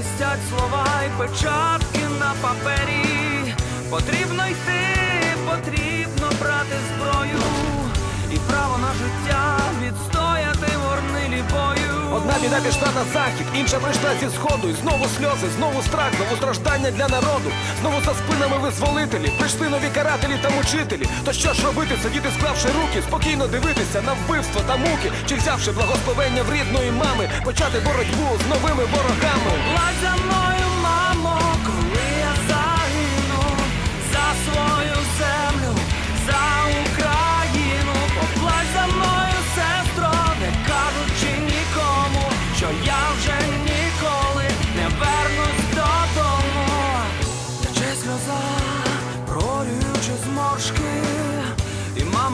захистять слова й печатки на папері. Потрібно йти, потрібно брати зброю і право на життя відстояти. Біда пішла на захід, інша прийшла зі сходу. І знову сльози, знову страх, знову страждання для народу. Знову за спинами визволителі. Прийшли нові карателі та мучителі. То що ж робити, сидіти, склавши руки, спокійно дивитися на вбивство та муки, чи взявши благословення в рідної мами, почати боротьбу з новими ворогами. Плать за мною,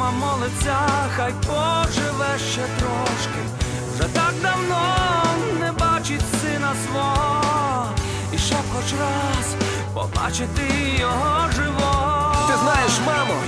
мама молиться, хай поживе ще трошки. Вже так давно не бачить сина свого, і ще хоч раз побачити його живого.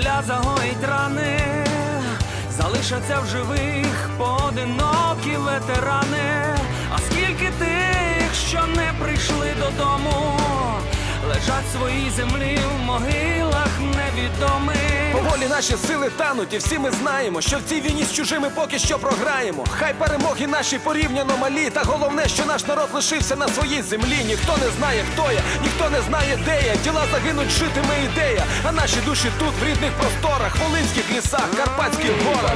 земля загоїть рани, залишаться в живих поодинокі ветерани. А скільки тих, що не прийшли додому, лежать в своїй землі в невідомих. Поволі наші сили тануть, і всі ми знаємо, що в цій війні з чужими поки що програємо. Хай перемоги наші порівняно малі, та головне, що наш народ лишився на своїй землі. Ніхто не знає, хто я, ніхто не знає, де я. Діла загинуть, житиме ідея. А наші душі тут, в рідних просторах, волинських лісах, карпатських горах.